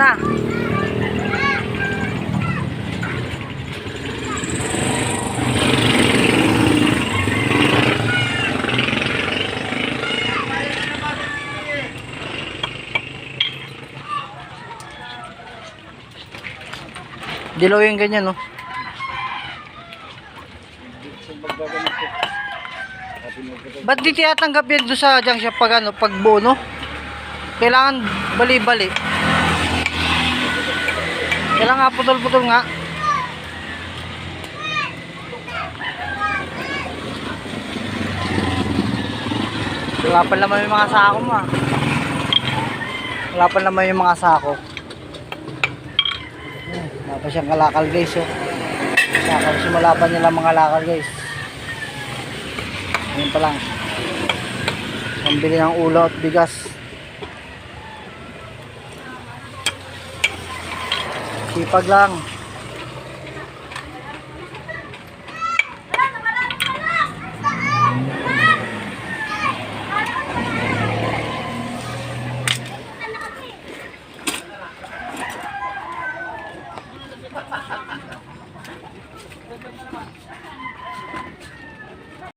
na. Dilaw yung ganyan, no? Ba't di tinatanggap yan doon sa junk shop pag ano, pag bono? Kailangan bali-bali. Kailangan nga putol-putol nga. Wala pa naman yung mga sako mo ah. Wala pa naman yung mga sako. Ayan, Wala kalakal guys oh. Kalakal simula nila mga kalakal guys. Ayun pa lang. Pambili ng ulo at bigas. Sipag lang.